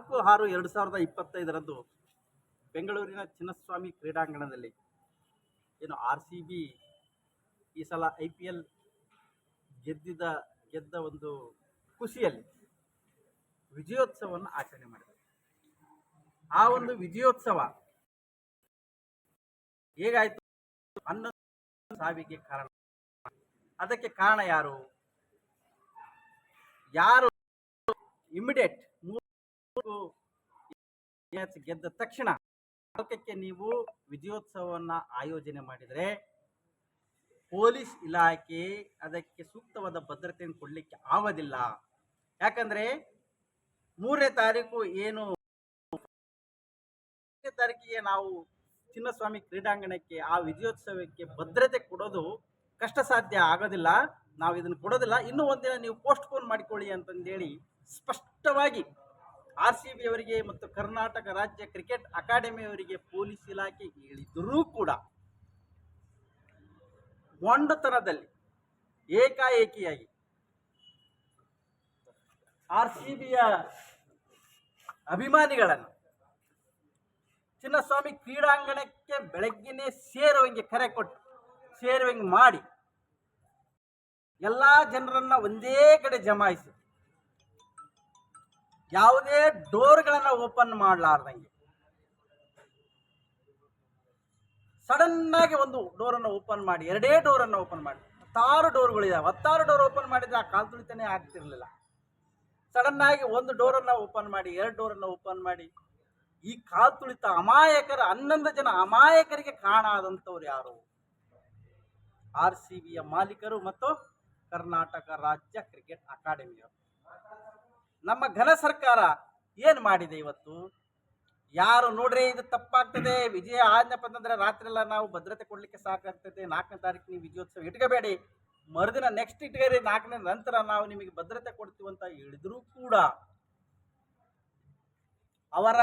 ನಾಲ್ಕು ಆರು ಎರಡು ಸಾವಿರದ ಇಪ್ಪತ್ತೈದರಂದು ಬೆಂಗಳೂರಿನ ಚಿನ್ನಸ್ವಾಮಿ ಕ್ರೀಡಾಂಗಣದಲ್ಲಿ ಏನು ಆರ್ ಸಿ ಬಿ ಈ ಸಲ ಐ ಪಿ ಎಲ್ ಗೆದ್ದಿದ, ಗೆದ್ದ ಒಂದು ಖುಷಿಯಲ್ಲಿ ವಿಜಯೋತ್ಸವವನ್ನು ಆಚರಣೆ ಮಾಡಿದರು. ಆ ಒಂದು ವಿಜಯೋತ್ಸವ ಹೇಗಾಯಿತು? ಹನ್ನೊಂದು ಸಾವಿಗೆ ಕಾರಣ. ಅದಕ್ಕೆ ಕಾರಣ ಯಾರು? ಯಾರು? ಇಮಿಡಿಯೇಟ್ ಮ್ಯಾಚ್ ಗೆದ್ದ ತಕ್ಷಣ ನಾಲ್ಕಕ್ಕೆ ನೀವು ವಿಜಯೋತ್ಸವವನ್ನು ಆಯೋಜನೆ ಮಾಡಿದರೆ ಪೊಲೀಸ್ ಇಲಾಖೆ ಅದಕ್ಕೆ ಸೂಕ್ತವಾದ ಭದ್ರತೆಯನ್ನು ಕೊಡಲಿಕ್ಕೆ ಆಗೋದಿಲ್ಲ. ಯಾಕಂದರೆ ಮೂರನೇ ತಾರೀಕು ಏನು ತಾರೀಕಿಗೆ ನಾವು ಚಿನ್ನಸ್ವಾಮಿ ಕ್ರೀಡಾಂಗಣಕ್ಕೆ ಆ ವಿಜಯೋತ್ಸವಕ್ಕೆ ಭದ್ರತೆ ಕೊಡೋದು ಕಷ್ಟ ಸಾಧ್ಯ ಆಗೋದಿಲ್ಲ. ನಾವು ಇದನ್ನು ಕೊಡೋದಿಲ್ಲ. ಇನ್ನೂ ಒಂದಿನ ನೀವು ಪೋಸ್ಟ್ಪೋನ್ ಮಾಡಿಕೊಳ್ಳಿ ಅಂತಂದೇಳಿ ಸ್ಪಷ್ಟವಾಗಿ ಆರ್ ಸಿ ಬಿ ಅವರಿಗೆ ಮತ್ತು ಕರ್ನಾಟಕ ರಾಜ್ಯ ಕ್ರಿಕೆಟ್ ಅಕಾಡೆಮಿಯವರಿಗೆ ಪೊಲೀಸ್ ಇಲಾಖೆ ಹೇಳಿದರೂ ಕೂಡ ಮೊಂಡತನದಲ್ಲಿ ಏಕಾಏಕಿಯಾಗಿ ಆರ್ ಸಿ ಬಿಯ ಅಭಿಮಾನಿಗಳನ್ನು ಚಿನ್ನಸ್ವಾಮಿ ಕ್ರೀಡಾಂಗಣಕ್ಕೆ ಬೆಳಗ್ಗೆನೇ ಸೇರುವಂಗೆ ಕರೆ ಕೊಟ್ಟು ಸೇರುವಂಗೆ ಮಾಡಿ ಎಲ್ಲ ಜನರನ್ನ ಒಂದೇ ಕಡೆ ಜಮಾಯಿಸಿ ಯಾವುದೇ ಡೋರ್ಗಳನ್ನು ಓಪನ್ ಮಾಡಲಾರ್ದಂಗೆ. ಸಡನ್ ಆಗಿ ಒಂದು ಡೋರನ್ನು ಓಪನ್ ಮಾಡಿ, ಎರಡೇ ಡೋರನ್ನು ಓಪನ್ ಮಾಡಿ, ಹತ್ತಾರು ಡೋರ್ಗಳಿದಾವೆ. ಹತ್ತಾರು ಡೋರ್ ಓಪನ್ ಮಾಡಿದರೆ ಆ ಕಾಲು ತುಳಿತಾನೆ ಆಗ್ತಿರಲಿಲ್ಲ. ಸಡನ್ ಆಗಿ ಒಂದು ಡೋರನ್ನು ಓಪನ್ ಮಾಡಿ, ಎರಡು ಡೋರನ್ನು ಓಪನ್ ಮಾಡಿ, ಈ ಕಾಲು ತುಳಿತ ಅಮಾಯಕರ, ಹನ್ನೊಂದು ಜನ ಅಮಾಯಕರಿಗೆ ಕಾರಣ ಆದಂಥವ್ರು ಯಾರು? ಆರ್ ಸಿ ಬಿಯ ಮಾಲೀಕರು ಮತ್ತು ಕರ್ನಾಟಕ ರಾಜ್ಯ ಕ್ರಿಕೆಟ್ ಅಕಾಡೆಮಿಯವರು. ನಮ್ಮ ಘನ ಸರ್ಕಾರ ಏನು ಮಾಡಿದೆ ಇವತ್ತು? ಯಾರು ನೋಡ್ರಿ ಇದು ತಪ್ಪಾಗ್ತದೆ, ವಿಜಯ ಆಜ್ಞಪ್ಪ ಅಂತಂದ್ರೆ ರಾತ್ರಿ ಎಲ್ಲ ನಾವು ಭದ್ರತೆ ಕೊಡ್ಲಿಕ್ಕೆ ಸಾಕಾಗ್ತದೆ, ನಾಲ್ಕನೇ ತಾರೀಕು ನೀವು ವಿಜಯೋತ್ಸವ ಇಟ್ಕೋಬೇಡಿ. ಮರುದಿನ ನೆಕ್ಸ್ಟ್ ಇಟ್ಕೋರಿ, ನಾಲ್ಕನೇ ನಂತರ ನಾವು ನಿಮಗೆ ಭದ್ರತೆ ಕೊಡ್ತೀವಿ ಅಂತ ಹೇಳಿದ್ರು ಕೂಡ ಅವರ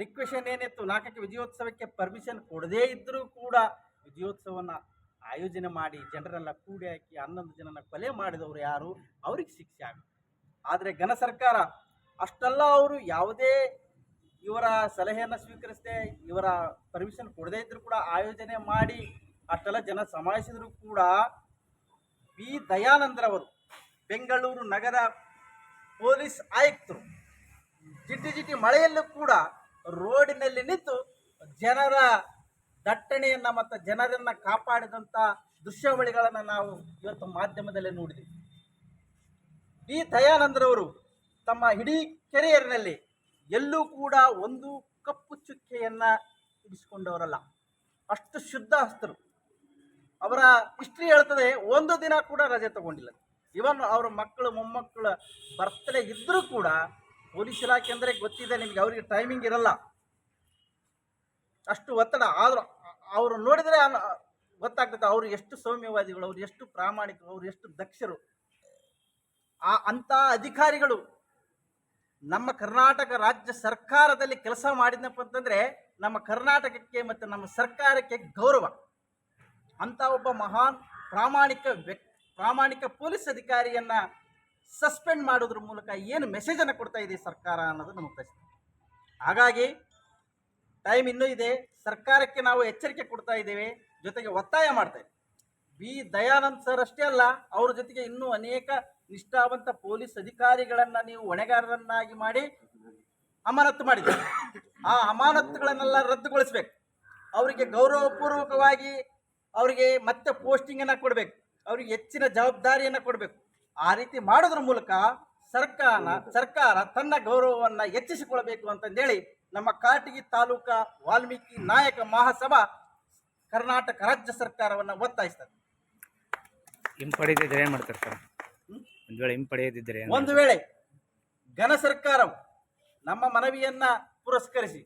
ರಿಕ್ವೆಷನ್ ಏನಿತ್ತು? ನಾಲ್ಕಕ್ಕೆ ವಿಜಯೋತ್ಸವಕ್ಕೆ ಪರ್ಮಿಷನ್ ಕೊಡದೇ ಇದ್ದರೂ ಕೂಡ ವಿಜಯೋತ್ಸವನ ಆಯೋಜನೆ ಮಾಡಿ ಜನರೆಲ್ಲ ಕೂಡಿ ಹಾಕಿ ಹನ್ನೊಂದು ಜನನ ಕೊಲೆ ಮಾಡಿದವರು ಯಾರು? ಅವ್ರಿಗೆ ಶಿಕ್ಷೆ ಆಗ ಆದರೆ ಘನ ಸರ್ಕಾರ, ಅಷ್ಟೆಲ್ಲ ಅವರು ಯಾವುದೇ ಇವರ ಸಲಹೆಯನ್ನು ಸ್ವೀಕರಿಸದೆ, ಇವರ ಪರ್ಮಿಷನ್ ಕೊಡದೇ ಇದ್ದರೂ ಕೂಡ ಆಯೋಜನೆ ಮಾಡಿ ಅಷ್ಟೆಲ್ಲ ಜನ ಸಮಾಯಿಸಿದ್ರು ಕೂಡ ಬಿ ದಯಾನಂದ್ರವರು ಬೆಂಗಳೂರು ನಗರ ಪೊಲೀಸ್ ಆಯುಕ್ತರು, ಜಿಟಿ ಜಿಟಿ ಮಳೆಯಲ್ಲೂ ಕೂಡ ರೋಡಿನಲ್ಲಿ ನಿಂತು ಜನರ ದಟ್ಟಣೆಯನ್ನು ಮತ್ತು ಜನರನ್ನು ಕಾಪಾಡಿದಂಥ ದೃಶ್ಯಾವಳಿಗಳನ್ನು ನಾವು ಇವತ್ತು ಮಾಧ್ಯಮದಲ್ಲಿ ನೋಡಿದ್ವಿ. ಬಿ ದಯಾನಂದರವರು ತಮ್ಮ ಇಡೀ ಕೆರಿಯರ್ನಲ್ಲಿ ಎಲ್ಲೂ ಕೂಡ ಒಂದು ಕಪ್ಪು ಚುಕ್ಕೆಯನ್ನ ಇಡಿಸಿಕೊಂಡವರಲ್ಲ. ಅಷ್ಟು ಶುದ್ಧ ಹಸ್ತರು. ಅವರ ಹಿಸ್ಟ್ರಿ ಹೇಳ್ತದೆ, ಒಂದು ದಿನ ಕೂಡ ರಜೆ ತಗೊಂಡಿಲ್ಲ. ಇವನ್ ಅವರ ಮಕ್ಕಳು, ಮೊಮ್ಮಕ್ಕಳ ಬರ್ತಡೇ ಇದ್ದರೂ ಕೂಡ ಪೊಲೀಸ್ ಇಲಾಖೆ ಅಂದರೆ ಗೊತ್ತಿದೆ, ನಿಮಗೆ ಅವರಿಗೆ ಟೈಮಿಂಗ್ ಇರಲ್ಲ. ಅಷ್ಟು ಒತ್ತಡ. ಆದರೂ ಅವರು ನೋಡಿದರೆ ಗೊತ್ತಾಗ್ತದೆ, ಅವರು ಎಷ್ಟು ಸೌಮ್ಯವಾದಿಗಳು, ಅವ್ರು ಎಷ್ಟು ಪ್ರಾಮಾಣಿಕರು, ಅವ್ರು ಎಷ್ಟು ದಕ್ಷರು. ಆ ಅಂಥ ಅಧಿಕಾರಿಗಳು ನಮ್ಮ ಕರ್ನಾಟಕ ರಾಜ್ಯ ಸರ್ಕಾರದಲ್ಲಿ ಕೆಲಸ ಮಾಡಿದ್ನಪ್ಪ ಅಂತಂದರೆ ನಮ್ಮ ಕರ್ನಾಟಕಕ್ಕೆ ಮತ್ತು ನಮ್ಮ ಸರ್ಕಾರಕ್ಕೆ ಗೌರವ. ಅಂಥ ಒಬ್ಬ ಮಹಾನ್ ಪ್ರಾಮಾಣಿಕ ವ್ಯಕ್ತಿ, ಪ್ರಾಮಾಣಿಕ ಪೊಲೀಸ್ ಅಧಿಕಾರಿಯನ್ನ ಸಸ್ಪೆಂಡ್ ಮಾಡೋದ್ರ ಮೂಲಕ ಏನು ಮೆಸೇಜನ್ನು ಕೊಡ್ತಾ ಇದೆ ಸರ್ಕಾರ ಅನ್ನೋದು ನಮ್ಮ ಪ್ರಶ್ನೆ. ಹಾಗಾಗಿ ಟೈಮ್ ಇನ್ನೂ ಇದೆ, ಸರ್ಕಾರಕ್ಕೆ ನಾವು ಎಚ್ಚರಿಕೆ ಕೊಡ್ತಾ ಇದ್ದೇವೆ, ಜೊತೆಗೆ ಒತ್ತಾಯ ಮಾಡ್ತಾ ಇದ್ದೇವೆ. ಬಿ ದಯಾನಂದ್ ಸರ್ ಅಷ್ಟೇ ಅಲ್ಲ, ಅವ್ರ ಜೊತೆಗೆ ಇನ್ನೂ ಅನೇಕ ನಿಷ್ಠಾವಂತ ಪೊಲೀಸ್ ಅಧಿಕಾರಿಗಳನ್ನ ನೀವು ಹೊಣೆಗಾರರನ್ನಾಗಿ ಮಾಡಿ ಅಮಾನತ್ತು ಮಾಡಿದ್ರಿ ಆ ಅಮಾನತ್ತುಗಳನ್ನೆಲ್ಲ ರದ್ದುಗೊಳಿಸ್ಬೇಕು. ಅವರಿಗೆ ಗೌರವಪೂರ್ವಕವಾಗಿ ಅವರಿಗೆ ಮತ್ತೆ ಪೋಸ್ಟಿಂಗನ್ನು ಕೊಡಬೇಕು. ಅವರಿಗೆ ಹೆಚ್ಚಿನ ಜವಾಬ್ದಾರಿಯನ್ನು ಕೊಡಬೇಕು. ಆ ರೀತಿ ಮಾಡೋದ್ರ ಮೂಲಕ ಸರ್ಕಾರ ಸರ್ಕಾರ ತನ್ನ ಗೌರವವನ್ನು ಹೆಚ್ಚಿಸಿಕೊಳ್ಬೇಕು ಅಂತಂದೇಳಿ ನಮ್ಮ ಕಾಟಗಿ ತಾಲೂಕಾ ವಾಲ್ಮೀಕಿ ನಾಯಕ ಮಹಾಸಭಾ ಕರ್ನಾಟಕ ರಾಜ್ಯ ಸರ್ಕಾರವನ್ನು ಒತ್ತಾಯಿಸ್ತದೆ. ಹಿಂಪಡೆದಿದ್ರೆ ಏನು ಮಾಡ್ತಾರೆ ಸರ್? ಒಂದು ವೇಳೆ ಹಿಂಪಡೆಯದಿದ್ದರೆ ಒಂದು ವೇಳೆ ಘನ ಸರ್ಕಾರವು ನಮ್ಮ ಮನವಿಯನ್ನ ಪುರಸ್ಕರಿಸಿ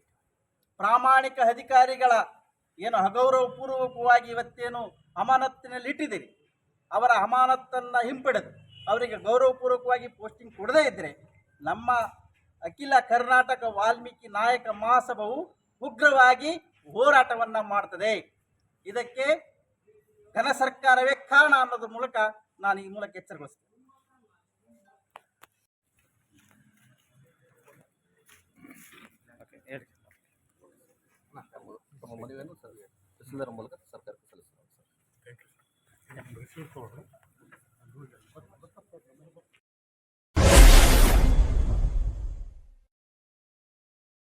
ಪ್ರಾಮಾಣಿಕ ಅಧಿಕಾರಿಗಳ ಏನು ಅಗೌರವಪೂರ್ವಕವಾಗಿ ಇವತ್ತೇನು ಅಮಾನತ್ತಿನಲ್ಲಿ ಇಟ್ಟಿದ್ದೀರಿ ಅವರ ಅಮಾನತ್ತನ್ನು ಹಿಂಪಡೆದು ಅವರಿಗೆ ಗೌರವಪೂರ್ವಕವಾಗಿ ಪೋಸ್ಟಿಂಗ್ ಕೊಡದೇ ಇದ್ದರೆ ನಮ್ಮ ಅಖಿಲ ಕರ್ನಾಟಕ ವಾಲ್ಮೀಕಿ ನಾಯಕ ಮಹಾಸಭವು ಉಗ್ರವಾಗಿ ಹೋರಾಟವನ್ನು ಮಾಡ್ತದೆ. ಇದಕ್ಕೆ ಘನ ಸರ್ಕಾರವೇ ಕಾರಣ ಅನ್ನೋದ್ರ ಮೂಲಕ ನಾನು ಈ ಮೂಲಕ ಎಚ್ಚರಗೊಳಿಸ್ತೇನೆ ತಮ್ಮ ಮನವಿಯನ್ನು ತಹಸೀಲ್ದಾರ್ ಮೂಲಕ ಸರ್ಕಾರಕ್ಕೆ ಸಲ್ಲಿಸಲಾಗಿದೆ